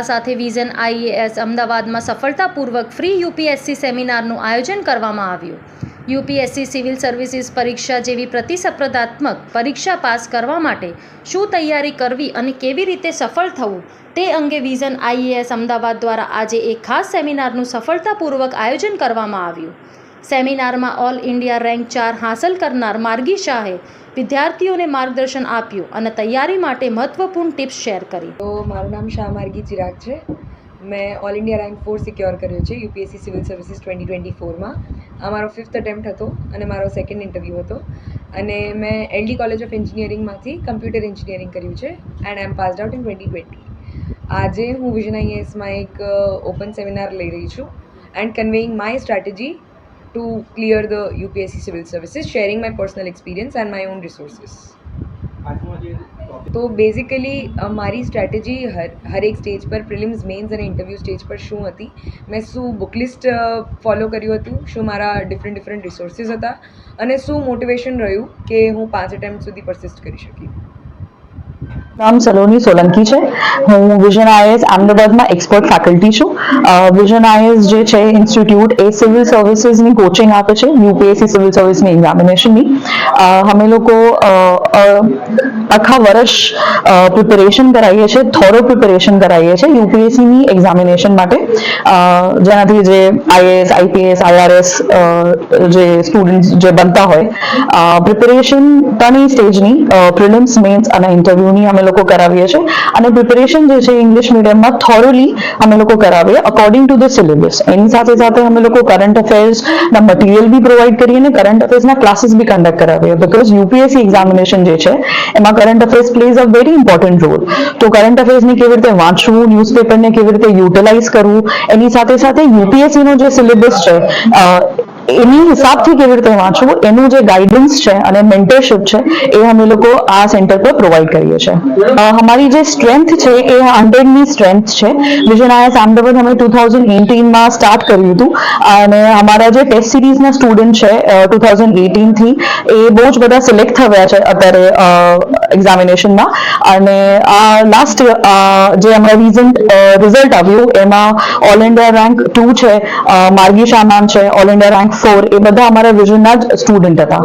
સાથે vision IAS અમદાવાદમાં સફળતાપૂર્વક ફ્રી યુપીએસસી સેમિનારનું આયોજન કરવામાં આવ્યું. યુપીએસસી સિવિલ સર્વિસીસ પરીક્ષા જેવી પ્રતિસ્પર્ધાત્મક પરીક્ષા પાસ કરવા માટે શું તૈયારી કરવી અને કેવી રીતે સફળ થવું તે અંગે વિઝન આઈએએસ અમદાવાદ દ્વારા આજે એક ખાસ સેમિનારનું સફળતાપૂર્વક આયોજન કરવામાં આવ્યું. સેમિનારમાં ઓલ ઇન્ડિયા રેન્ક ચાર હાંસલ કરનાર માર્ગી શાહે વિદ્યાર્થીઓને માર્ગદર્શન આપ્યું અને તૈયારી માટે મહત્વપૂર્ણ ટિપ્સ શેર કરી. તો મારું નામ શાહ માર્ગી ચિરાગ છે. મેં all India rank four secure કર્યો છે UPSC civil services twenty twenty ફોરમાં આ મારો ફિફ્થ અટેમ્પ્ટ હતો અને મારો સેકન્ડ ઇન્ટરવ્યૂ હતો. અને મેં એલડી કોલેજ ઓફ એન્જિનિયરિંગમાંથી કમ્પ્યુટર એન્જિનિયરિંગ કર્યું છે and I am passed out in twenty twenty આજે હું વિઝન આઈએસમાં એક ઓપન સેમિનાર લઈ રહી છું and conveying my strategy to clear the UPSC civil services, sharing my personal experience and my own resources. તો basically મારી સ્ટ્રેટેજી હર હરેક સ્ટેજ પર પ્રિલિમ્સ મેન્સ અને ઇન્ટરવ્યૂ સ્ટેજ પર શું હતી મેં શું બુક લિસ્ટ ફોલો કર્યું હતું શું મારા ડિફરન્ટ ડિફરન્ટ રિસોર્સિસ હતા અને શું મોટિવેશન રહ્યું કે હું પાંચ અટેમ્પ્ટ સુધી પરસિસ્ટ કરી શકી. નામ સલોની સોલંકી છે. હું વિઝન આઈએસ અમદાવાદમાં એક્સપર્ટ ફેકલ્ટી છું. વિઝન આઈએસ જે છે ઇન્સ્ટિટ્યૂટ એ સિવિલ સર્વિસીસની કોચિંગ આપે છે યુપીએસસી સિવિલ સર્વિસની એક્ઝામિનેશનની અમે લોકો આખા વર્ષ પ્રિપેરેશન કરાવીએ છીએ થોરો પ્રિપેરેશન કરાવીએ છીએ યુપીએસસીની એક્ઝામિનેશન માટે. જેનાથી જે આઈએએસ આઈપીએસ આઈઆરએસ જે સ્ટુડન્ટ્સ જે બનતા હોય પ્રિપેરેશન ત્રણેય સ્ટેજની પ્રિલિમ્સ મેન્સ અને ઇન્ટરવ્યુની અમે લોકો કરાવીએ છીએ. અને પ્રિપેરેશન જે છે ઇંગ્લિશ મીડિયમમાં થોરોલી અમે લોકો કરાવીએ અકોર્ડિંગ ટુ ધ સિલેબસ એની સાથે સાથે અમે લોકો કરંટ અફેર્સના મટીરિયલ બી પ્રોવાઈડ કરીએ અને કરંટ અફેર્સના ક્લાસીસ બી કન્ડક્ટ કરાવીએ. બિકોઝ યુપીએસસી એક્ઝામિનેશન જે છે, એમાં current affairs plays a very important role તો કરંટ અફેર્સને કેવી રીતે વાંચવું ન્યૂઝપેપરને કેવી રીતે યુટિલાઇઝ કરવું, એની સાથે સાથે યુપીએસસીનો જે સિલેબસ છે એની હિસાબથી કેવી રીતે વાંચવું એનું જે ગાઈડન્સ છે અને મેન્ટરશિપ છે, એ અમે લોકો આ સેન્ટર પર પ્રોવાઈડ કરીએ છીએ. અમારી જે સ્ટ્રેન્થ છે, એ હંડ્રેડની સ્ટ્રેન્થ છે. આઈએસ અમદાવાદ અમે ટુ થાઉઝન્ડ એટીનમાં સ્ટાર્ટ કર્યું હતું. અને અમારા જે ટેસ્ટ સિરીઝના સ્ટુડન્ટ છે ટુ થાઉઝન્ડ એટીનથી એ બહુ જ બધા સિલેક્ટ થયા છે અત્યારે એક્ઝામિનેશનમાં અને આ લાસ્ટ જે હમણાં રિઝન્ટ રિઝલ્ટ આવ્યું, એમાં ઓલ ઇન્ડિયા રેન્ક ટુ છે માર્ગી શાહ છે ઓલ ઇન્ડિયા રેન્ક ફોર એ બધા અમારા વિઝનના જ સ્ટુડન્ટ હતા.